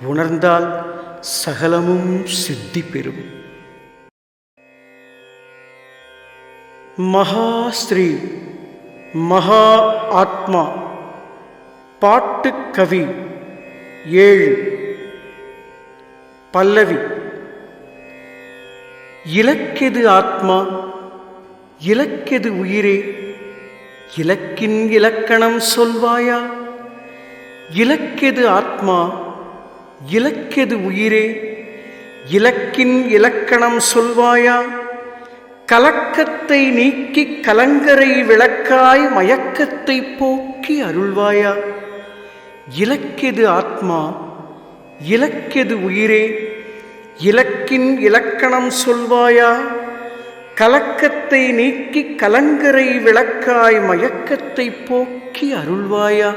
உணர்ந்தால் சகலமும் சித்தி பெறும் மகா ஸ்ரீ மகா ஆத்மா. பாட்டுக்கவி ஏழு. பல்லவி. இலக்கெது ஆத்மா இலக்கெது உயிரே? இலக்கின் இலக்கணம் சொல்வாயா? இலக்கெது ஆத்மா இலக்கெது உயிரே? இலக்கின் இலக்கணம் சொல்வாயா? கலக்கத்தை நீக்கி கலங்கரை விளக்காய் மயக்கத்தை போக்கி அருள்வாயா? இலக்கெது ஆத்மா? இலக்கெது உயிரே? இலக்கின் இலக்கணம் சொல்வாயா? கலக்கத்தை நீக்கி கலங்கரை விளக்காய் மயக்கத்தை போக்கி அருள்வாயா?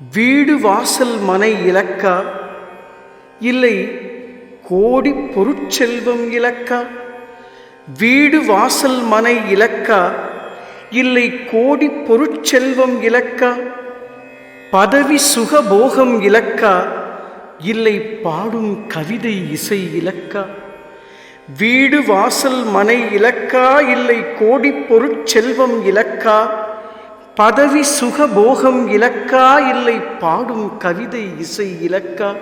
வீடு வாசல் மனை இலக்கா? இல்லை கோடி பொருட்செல்வம் இலக்கா? வீடு வாசல் மனை இலக்கா? இல்லை கோடி பொருட்செல்வம் இலக்கா? பதவி சுகபோகம் இலக்கா? இல்லை பாடும் கவிதை இசை இலக்கா? வீடு வாசல் மனை இலக்கா? இல்லை கோடி பொருட்செல்வம் இலக்கா? பதவி சுகபோகம் இலக்கா இல்லை பாடும் கவிதை இசை இலக்கா?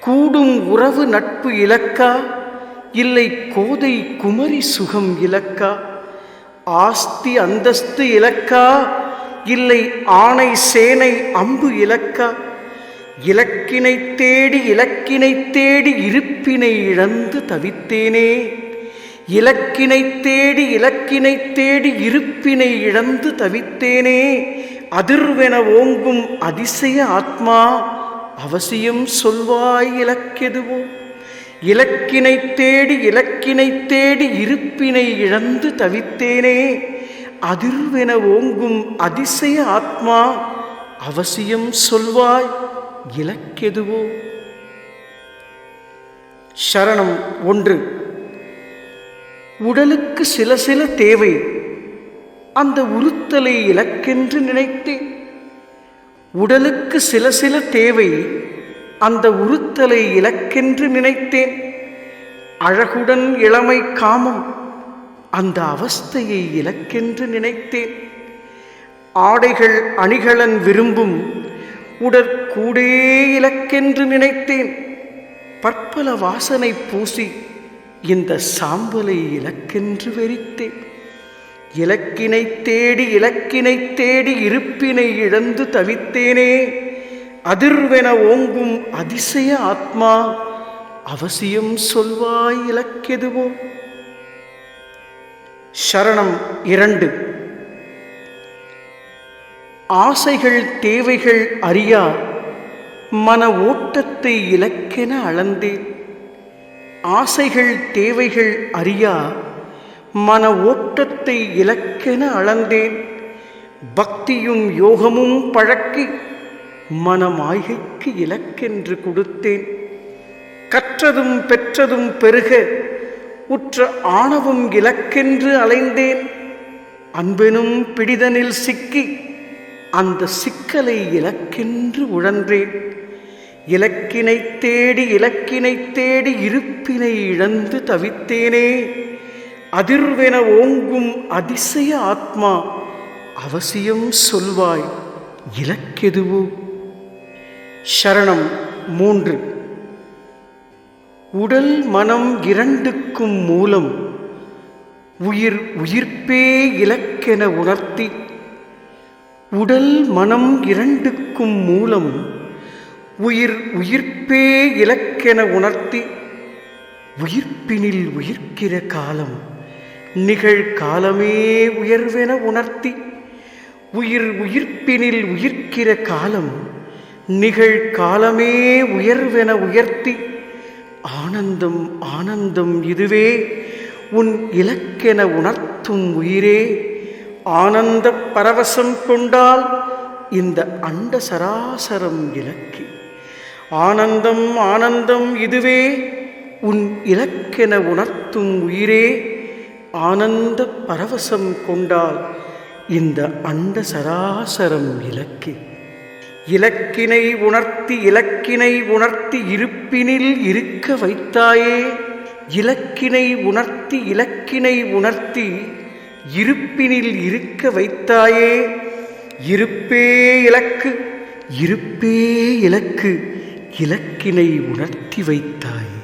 கூடும் உறவு நட்பு இலக்கா? இல்லை கோதை குமரி சுகம் இலக்கா? ஆஸ்தி அந்தஸ்து இலக்கா? இல்லை ஆணை சேனை அம்பு இலக்கா? இலக்கினை தேடி இலக்கினை தேடி இருப்பினை இழந்து தவித்தேனே? இலக்கினை தேடி இலக்கினை தேடி இருப்பினை இழந்து தவித்தேனே. அதிர்வென ஓங்கும் அதிசய ஆத்மா அவசியம் சொல்வாய் இலக்கெதுவோ? இலக்கினை தேடி இலக்கினை தேடி இருப்பினை இழந்து தவித்தேனே. அதிர்வென ஓங்கும் அதிசய ஆத்மா அவசியம் சொல்வாய் இலக்கெதுவோ? சரணம் ஒன்று. உடலுக்கு சில சில தேவை. அந்த உறுத்தலை இலக்கென்று நினைத்தேன். உடலுக்கு சில சில தேவை அந்த உறுத்தலை இலக்கென்று நினைத்தேன். அழகுடன் இளமை காமம் அந்த அவஸ்தையை இலக்கென்று நினைத்தேன். ஆடைகள் அணிகளன் விரும்பும் உடற்கூடே இலக்கென்று நினைத்தேன். பற்பல வாசனை பூசி இந்த சாம்பலை இலக்கென்று வெறித்தேன். இலக்கினை தேடி இலக்கினை தேடி இருப்பினை இழந்து தவித்தேனே. அதிர்வென ஓங்கும் அதிசய ஆத்மா அவசியம் சொல்வாய் இலக்கெதுவோ? சரணம் இரண்டு. ஆசைகள் தேவைகள் அறியா மன ஓட்டத்தை இலக்கென அளந்தேன். ஆசைகள் தேவைகள் அறியா மன ஓட்டத்தை இலக்கென அளந்தேன். பக்தியும் யோகமும் பழக்கி மனமாய்கைக்கு இலக்கென்று கொடுத்தேன். கற்றதும் பெற்றதும் பெருக உற்ற ஆணவம் இலக்கென்று அலைந்தேன். அன்பெனும் பிடிதனில் சிக்கி அந்த சிக்கலை இலக்கென்று உழன்றேன் இலக்கினை தேடி இலக்கினை தேடி இருப்பினை இழந்து தவித்தேனே. அதிர்வென ஓங்கும் அதிசய ஆத்மா அவசியம் சொல்வாய் இலக்கெதுவோ? சரணம் மூன்று. உடல் மனம் இரண்டுக்கும் மூலம் உயிர் உயிர்ப்பே இலக்கென உணர்த்தி உடல் மனம் இரண்டுக்கும் மூலம் உயிர் உயிர்ப்பே இலக்கென உணர்த்தி உயிர்ப்பினில் உயிர்க்கிற காலம் நிகழ்காலமே உயர்வென உணர்த்தி உயிர் உயிர்ப்பினில் உயிர்க்கிற காலம் நிகழ்காலமே உயர்வென உயர்த்தி ஆனந்தம் ஆனந்தம் இதுவே உன் இலக்கென உணர்த்தும் உயிரே. ஆனந்த பரவசம் கொண்டால் இந்த அண்ட சராசரம் இலக்கு. ஆனந்தம் ஆனந்தம் இதுவே. உன் இலக்கென உணர்த்தும் உயிரே. ஆனந்த பரவசம் கொண்டால் இந்த அண்ட சராசரம் இலக்கு. இலக்கினை உணர்த்தி இலக்கினை உணர்த்தி இருப்பினில் இருக்க வைத்தாயே. இலக்கினை உணர்த்தி இலக்கினை உணர்த்தி இருப்பினில் இருக்க வைத்தாயே. இருப்பே இலக்கு இருப்பே இலக்கு. இலக்கினை உணர்த்தி வைத்தாய்.